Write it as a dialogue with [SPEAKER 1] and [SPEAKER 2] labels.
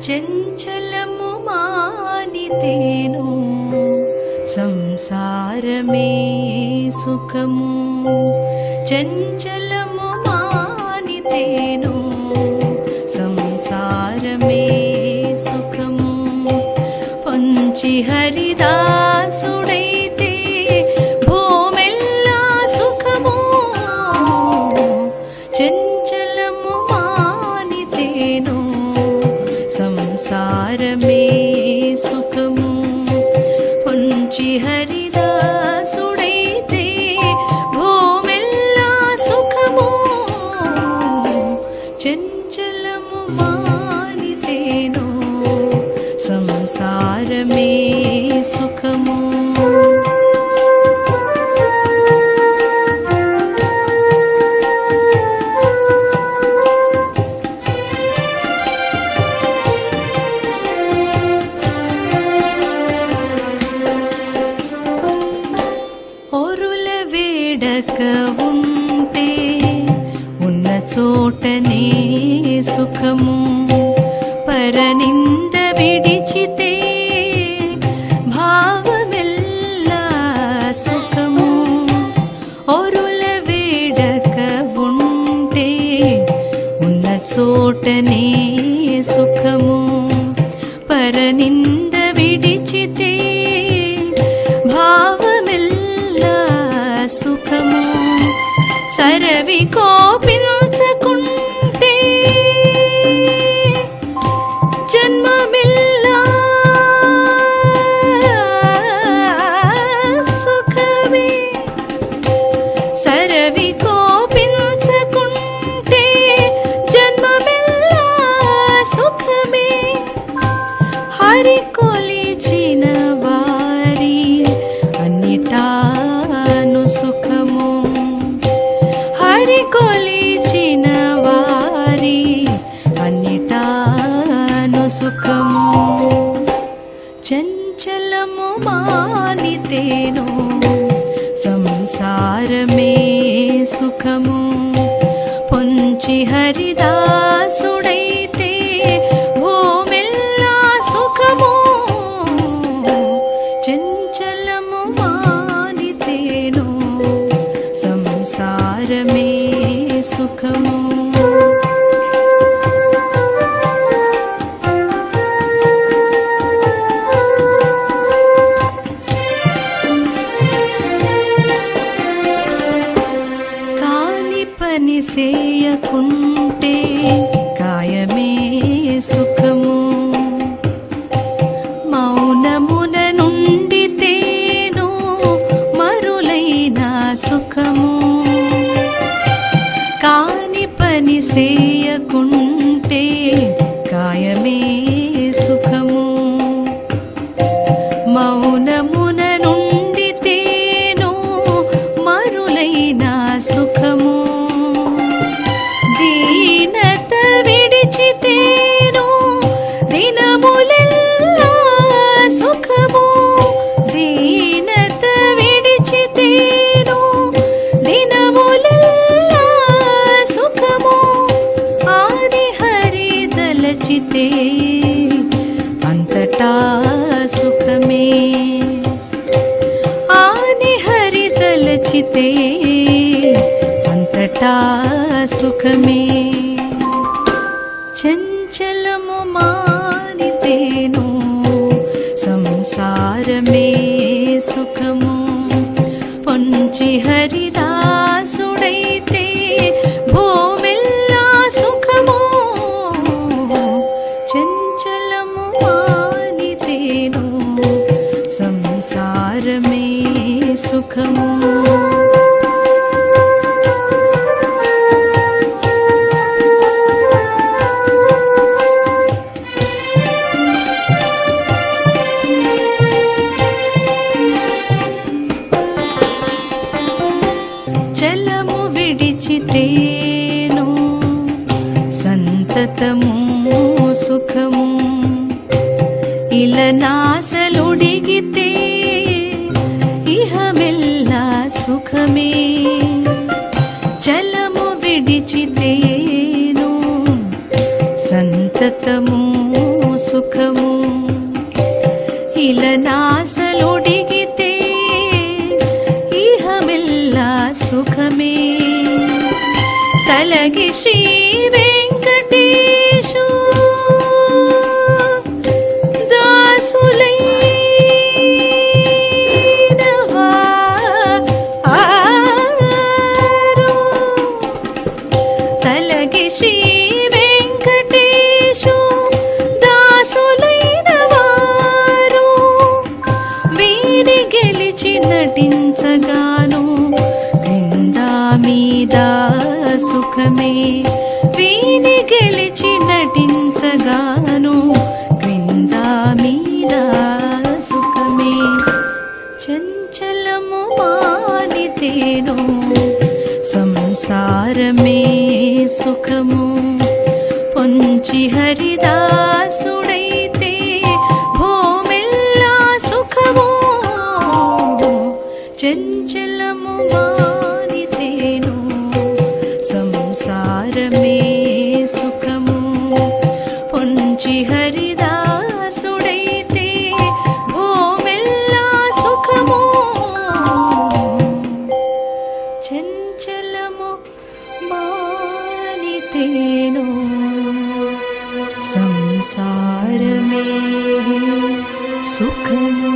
[SPEAKER 1] చెంచలము మానితేను. సంసారమే సుఖము. చెంచలము మానితేను. సంసారమే సుఖము. పంచి హరిదాసుడైతే హరిదాసుడైతే సుఖము పరనింద విడిచితే భావమెల్లా సుఖము ఒరుల వేడక ఉంటే ఉన్న చోటనే సుఖము పరనింద విడిచితే భావమెల్లా సుఖము సరవి కోపించకుండా అన్నిటాను చంచలము మానితేను. సంసారమే సుఖము. పొంచి హరిదాసుడైతే ఓ మెల్లా సుఖము. చంచలము మానితేను. సంసారమే సుఖము. పని చేయకుంటే కాయమే సుఖము. మౌనమున నుండితేను మరులైన సుఖము. తలచితే అంతటా సుఖమే. ఆని హరి తలచితే అంతటా సుఖమే. చంచలము మానితేను సంసారమే సుఖము. పొంచి హరి సుఖము. చలము విడిచితేను సంతతము సుఖము. ఇలనాసలుడిగితే సుఖమే. చలము విడిచితేను. సంతతము సుఖము. ఇలనాసలుడిగితే ఇహమెల్ల సుఖమే. తలగి శ్రీ వెంకటే నటించగాను క్రింద మీద సుఖమే. వీణి గెలిచి నటించగాను క్రింద మీద సుఖమే. చంచలము మానితేను సంసారమే సుఖము. పొంచి హరి పొంచి హరిదాసుడైతే సుఖము. చంచలము మానితేను. సంసారమే సుఖము.